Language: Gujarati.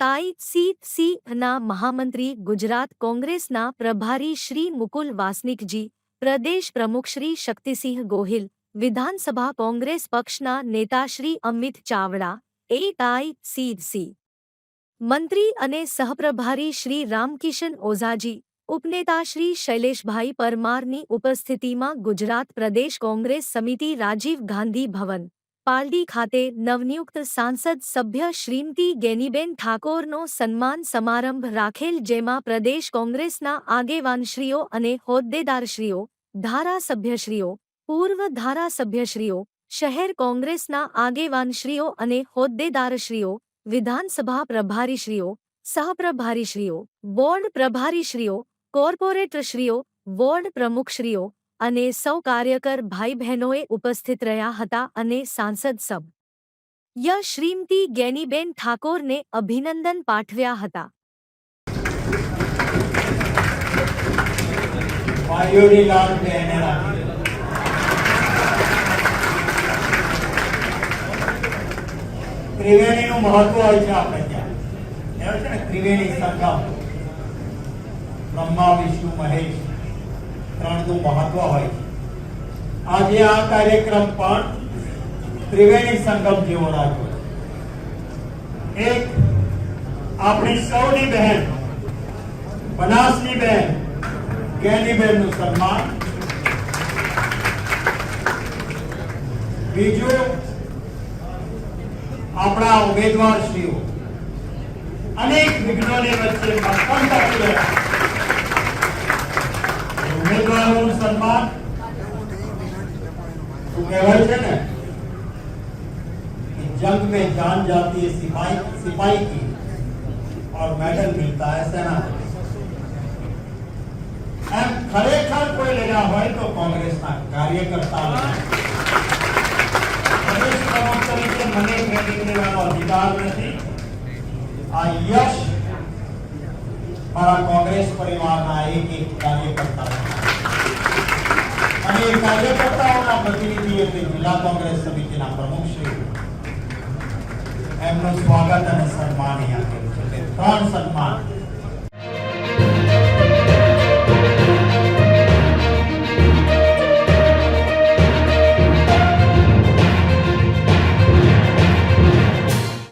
વિસ્તારના મહામંત્રી ગુજરાત કોંગ્રેસના પ્રભારી શ્રી મુકુલ વાસનિકજી પ્રદેશ પ્રમુખ શ્રી શક્તિસિંહ ગોહિલ વિધાનસભા કોંગ્રેસ પક્ષના નેતા શ્રી અમિત ચાવડા એઆઈસીસી મંત્રી અને સહપ્રભારી શ્રી રામકિશન ઓઝાજી ઉપનેતા શ્રી શૈલેષભાઈ પરમારની ઉપસ્થિતિમાં ગુજરાત પ્રદેશ કોંગ્રેસ સમિતિ રાજીવ ગાંધી ભવન પાલડી ખાતે નવનિયુક્ત સાંસદ સભ્ય શ્રીમતી ગેનીબેન ઠાકોરનો સન્માન સમારંભ રાખેલ જેમાં પ્રદેશ કોંગ્રેસના આગેવાનશ્રીઓ અને હોદ્દેદારશ્રીઓ, ધારાસભ્યશ્રીઓ, પૂર્વ ધારાસભ્યશ્રીઓ, શહેર કોંગ્રેસના આગેવાનશ્રીઓ અને હોદ્દેદારશ્રીઓ, વિધાનસભા પ્રભારીશ્રીઓ, સહપ્રભારીશ્રીઓ બોર્ડ પ્રભારીશ્રીઓ કોર્પોરેટરશ્રીઓ વોર્ડ પ્રમુખશ્રીઓ અને સૌ કાર્યકર ભાઈ બહેનોએ ઉપસ્થિત રહ્યા હતા અને સાંસદ સબ. ય. શ્રીમતી ગેનીબેન ઠાકોરને અભિનંદન પાઠવ્યા હતા. ત્રિવેણીનું મહત્વ હોય છે આપણે ત્યાં. ત્રિવેણી સંગમ. બ્રહ્મા, વિષ્ણુ, મહેશ. ત્રણનું મહત્વ હોય. છે આજે આ કાર્યક્રમ પણ ત્રિવેણી સંગમ જેવો રાખ્યો એક આપણી સૌની બહેન, બનાસની બહેન જ્ઞાનીબેનનું સન્માન. બીજું, આપણા ઉમેદવારશ્રીઓ. અનેક વિઘ્નોની વચ્ચે મક્કમ ટકી સન્માન શું કહેવાય છે ને कि जंग में जान जाती है सिपाही सिपाही की और मेडल मिलता है सेनापति એમ ખરેખર કોઈ લેવા હોય તો કોંગ્રેસના કાર્યકર્તા લેવા. પ્રદેશ પ્રમુખ તરીકે મને ટ્રેનિંગ લેવાનો અધિકાર નથી આ યશ મારા કોંગ્રેસ પરિવારના એક એક કાર્યકર્તા કાર્યકર્તાઓના પ્રતિનિધિ એટલે જિલ્લા કોંગ્રેસ સમિતિના પ્રમુખ શ્રી એમનું સ્વાગત અને સન્માન અહીંયા છે ત્રણ સન્માન